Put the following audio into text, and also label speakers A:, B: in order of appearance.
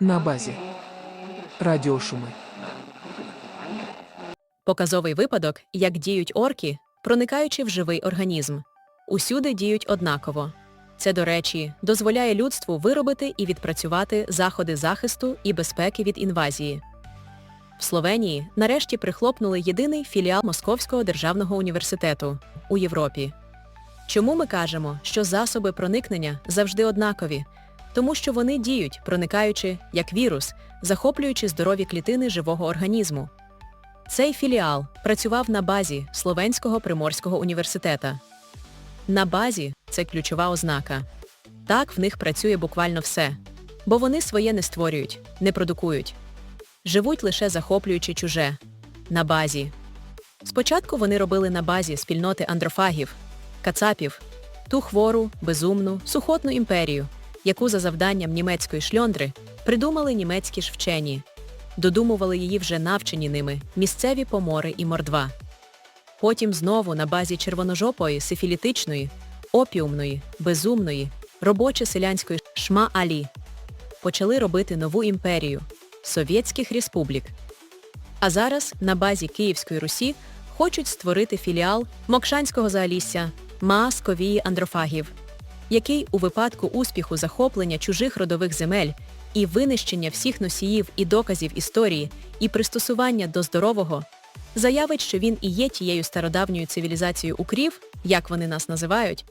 A: На базі. Радіошуми.
B: Показовий випадок, як діють орки, проникаючи в живий організм. Усюди діють однаково. Це, до речі, дозволяє людству виробити і відпрацювати заходи захисту і безпеки від інвазії. В Словенії нарешті прихлопнули єдиний філіал Московського державного університету у Європі. Чому ми кажемо, що засоби проникнення завжди однакові? Тому що вони діють, проникаючи як вірус, захоплюючи здорові клітини живого організму. Цей філіал працював на базі Словенського Приморського університета. На базі це ключова ознака. Так в них працює буквально все, бо вони своє не створюють, не продукують. Живуть лише захоплюючи чуже. На базі. Спочатку вони робили на базі спільноти андрофагів, кацапів, ту хвору, безумну, сухотну імперію, яку за завданням німецької шльондри придумали німецькі ж вчені. Додумували її вже навчені ними місцеві помори і мордва. Потім знову на базі червоножопої, сифілітичної, опіумної, безумної, робоче-селянської шма-алі почали робити нову імперію Совєтських республік. А зараз на базі Київської Русі хочуть створити філіал Мокшанського заалісся Маас-Ковії андрофагів, який у випадку успіху захоплення чужих родових земель і винищення всіх носіїв і доказів історії і пристосування до здорового, заявить, що він і є тією стародавньою цивілізацією укрів, як вони нас називають,